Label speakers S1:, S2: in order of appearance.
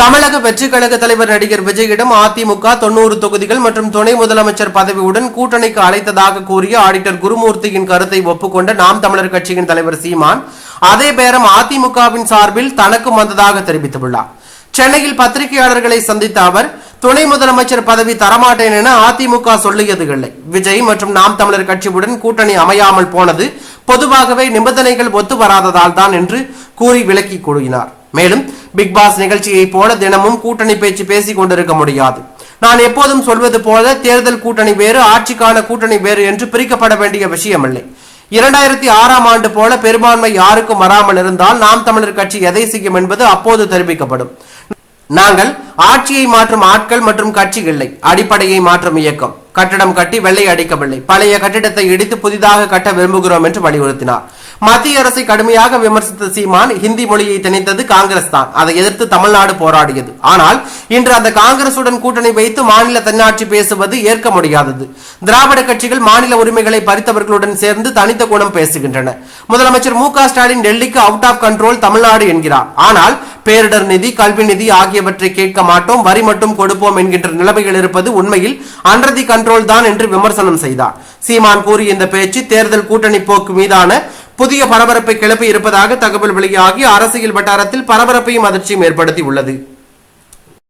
S1: தமிழக வெற்றிக் கழக தலைவர் நடிகர் விஜயிடம் அதிமுக தொண்ணூறு தொகுதிகள் மற்றும் துணை முதலமைச்சர் பதவியுடன் கூட்டணிக்கு அழைத்ததாக கூறிய ஆடிட்டர் குருமூர்த்தியின் கருத்தை ஒப்புக்கொண்ட நாம் தமிழர் கட்சியின் தலைவர் சீமான் அதே பேரம் அதிமுகவின் சார்பில் தனக்கும் வந்ததாக தெரிவித்துள்ளார். சென்னையில் பத்திரிகையாளர்களை சந்தித்த அவர் துணை முதலமைச்சர் பதவி தரமாட்டேன் என அதிமுக சொல்லியது இல்லை. விஜய் மற்றும் நாம் தமிழர் கட்சியுடன் கூட்டணி அமையாமல் போனது பொதுவாகவே நிபந்தனைகள் ஒத்து வராததால் தான் என்று கூறி விளக்கி கூறினார். மேலும் பிக் பாஸ் நிகழ்ச்சியைப் போல தினமும் கூட்டணி பேச்சு பேசிக் கொண்டிருக்க முடியாது. நான் எப்போதும் சொல்வது போல தேர்தல் கூட்டணி வேறு ஆட்சிக்கான கூட்டணி வேறு என்று பிரிக்கப்பட வேண்டிய விஷயமில்லை. இரண்டாயிரத்தி ஆறாம் ஆண்டு போல பெரும்பான்மை யாருக்கும் வராமல் இருந்தால் நாம் தமிழர் கட்சி எதை செய்யும் என்பது அப்போது தெரிவிக்கப்படும். நாங்கள் ஆட்சியை மாற்றும் ஆட்கள் மற்றும் கட்சி இல்லை. அடிப்படையை மாற்றும் இயக்கம். கட்டடம் கட்டி வெள்ளை அடிக்கவில்லை. பழைய கட்டிடத்தை இடித்து புதிதாக கட்ட விரும்புகிறோம் என்று வலியுறுத்தினார். மத்திய அரசை கடுமையாக விமர்சித்த சீமான் ஹிந்தி மொழியை திணித்தது காங்கிரஸ் தான். அதை எதிர்த்து தமிழ்நாடு போராடியது. ஆனால் இன்று அந்த காங்கிரசுடன் கூட்டணி வைத்து மாநில தன்னாட்சி பேசுவது ஏற்க முடியாதது. திராவிட கட்சிகள் மாநில உரிமைகளை பறித்தவர்களுடன் சேர்ந்து தனித்த குணம் பேசுகின்றன. முதலமைச்சர் மு ஸ்டாலின் டெல்லிக்கு அவுட் ஆஃப் கண்ட்ரோல் தமிழ்நாடு என்கிறார். ஆனால் பேரிடர் நிதி கல்வி நிதி ஆகியவற்றை கேட்க மாட்டோம் வரி மட்டும் கொடுப்போம் என்கின்ற நிலைமைகள் இருப்பது உண்மையில் அன்றதி கண்ட்ரோல் தான் என்று விமர்சனம் செய்தார். சீமான் கூறிய இந்த பேச்சு தேர்தல் கூட்டணி போக்கு மீதான புதிய பரபரப்பை கிளப்பி இருப்பதாக தகவல் வெளியாகி அரசியல் வட்டாரத்தில் பரபரப்பையும் அதிர்ச்சியும் ஏற்படுத்தி உள்ளது